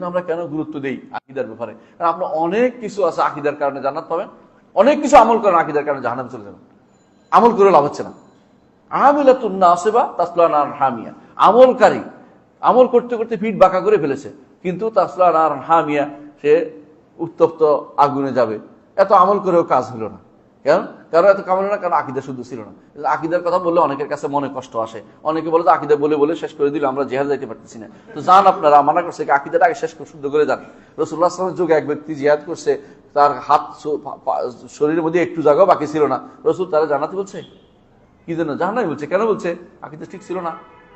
জন্য আমরা কেন গুরুত্ব দেই আকিদার ব্যাপারে? কারণ আপনার অনেক কিছু আছে আকিদার কারণে জান্নাত পাবেন। অনেক কিছু আমল করেন আকিদার কারণে জাহান্নাম চলে যাবেন। আমল করে লাভ হচ্ছে না। আমিলাতুন নাসিবা তাসলা আর হামিয়া। আমলকারী, আমল করতে করতে পিঠ বাঁকা করে ফেলেছে, কিন্তু তাসলা নার হামিয়া, সে উত্তপ্ত আগুনে যাবে। এত আমল করেও কাজ হলো না। কেন? কারণ এত কামল না, কারণ আকিদা শুদ্ধ ছিল না। আকিদার কথা বললে অনেকের কাছে মনে কষ্ট আসে। অনেকে বলে যে আকিদা বলে বলে শেষ করে দিলে আমরা জেহাদ যাইতে পারতেছি না। তো যান আপনারা, মানা করছে আকিদাটা আগে শেষ করে, শুদ্ধ করে যান। রসুল্লাহ আসলামের যুগে এক ব্যক্তি জিহাদ করছে, তার হাত শরীরের মধ্যে একটু জায়গাও বাকি ছিল না। রসুল তারা জানাতে বলছে? কি জন্য? জাহান্নামে বলছে। কেন বলছে? আকিদা ঠিক ছিল না।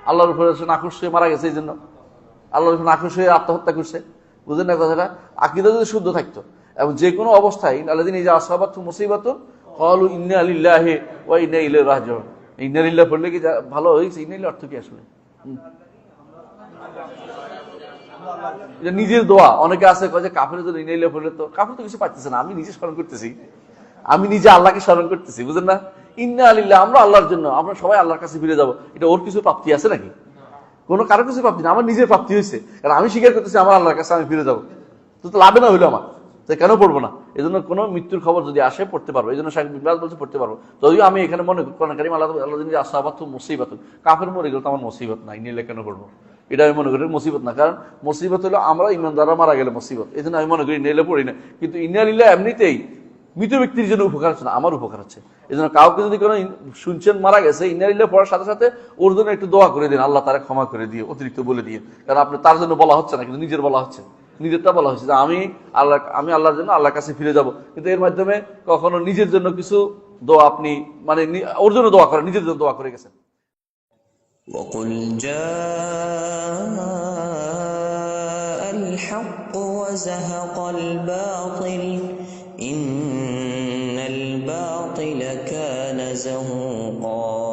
আল্লাহর উপরে সে নাখুশ হয়ে মারা গেছে এই জন্য আল্লাহর উপরে নাখুশ হয়ে আত্মহত্যা করছে। বুঝলেন না কথাটা? আকিদা যদি শুদ্ধ থাকতো, এবং যে কোনো অবস্থায় আল্লাদিন এই যে আসাবাত মুসিবাত কলু ইন্না লিল্লাহ পড়লে কি ভালো হয়েছে? অর্থ কি আসলে? নিজের দোয়া। অনেকে আছে কাফের জন্য লিল্লাহ পড়লে তো কাফের তো কিছু পাচ্ছে না। আমি নিজে স্মরণ করতেছি। আমি নিজে আল্লাহকে স্মরণ করতেছি বুঝলেন না? ইন্না আলিল্লাহ আমরা আল্লাহর জন্য, আমরা সবাই আল্লাহর কাছে ফিরে যাব। এটা ওর কিছু প্রাপ্তি আছে নাকি? কোনো কারও কিছু প্রাপ্তি না। আমার নিজের প্রাপ্তি হয়েছে। কারণ আমি স্বীকার করতেছি, আমার আল্লাহর কাছে আমি ফিরে যাব। তো লাভে না হইল আমার। তো কেন পড়ব না? এই জন্য কোনো মৃত্যুর খবর যদি আসে, পড়তে পারব। এই জন্য শাহেখ বিবাদ বলছে পড়তে পারব। যদিও আমি এখানে মনে করি, কোরআন কারিম আল্লাহ আল্লাহ দিন আসাবাত মুসিবত কাফের মরে গেলে তো আমার মুসিবত নাই, নিলে কেন পড়ব? এটা আমি মনে করি মুসিবত না। কারণ মুসিবত হলো আমরা ইমানদাররা মারা গেলে মুসিবত। এই জন্য আমি মনে করি নেলে পড়ি না। কিন্তু ইন্ডিয়া এমনিতেই মৃত ব্যক্তির জন্য উপকার হচ্ছে না, আমার উপকার হচ্ছে। এই জন্য কাউকে যদি কোনো শুনছেন মারা গেছে ইন্নারিল্লাহ পড়ার সাথে সাথে ওর জন্য একটু দোয়া করে দিন, আল্লাহ তারা ক্ষমা করে দিয়ে, অতিরিক্ত বলে দিয়ে। কারণ আপনি তার জন্য বলা হচ্ছে না, কিন্তু নিজের বলা হচ্ছে। নিজেরটা বলা হচ্ছে যে আমি আল্লাহ আমি আল্লাহর জন্য আল্লাহর কাছে ফিরে যাব কিন্তু এর মাধ্যমে কখনো নিজের জন্য কিছু দোয়া আপনি মানে নি- ওর জন্য দোয়া করেন নিজের জন্য দোয়া করে গেছেন وقل جاء الحق وزهق الباطل إن الباطل كان زهوقا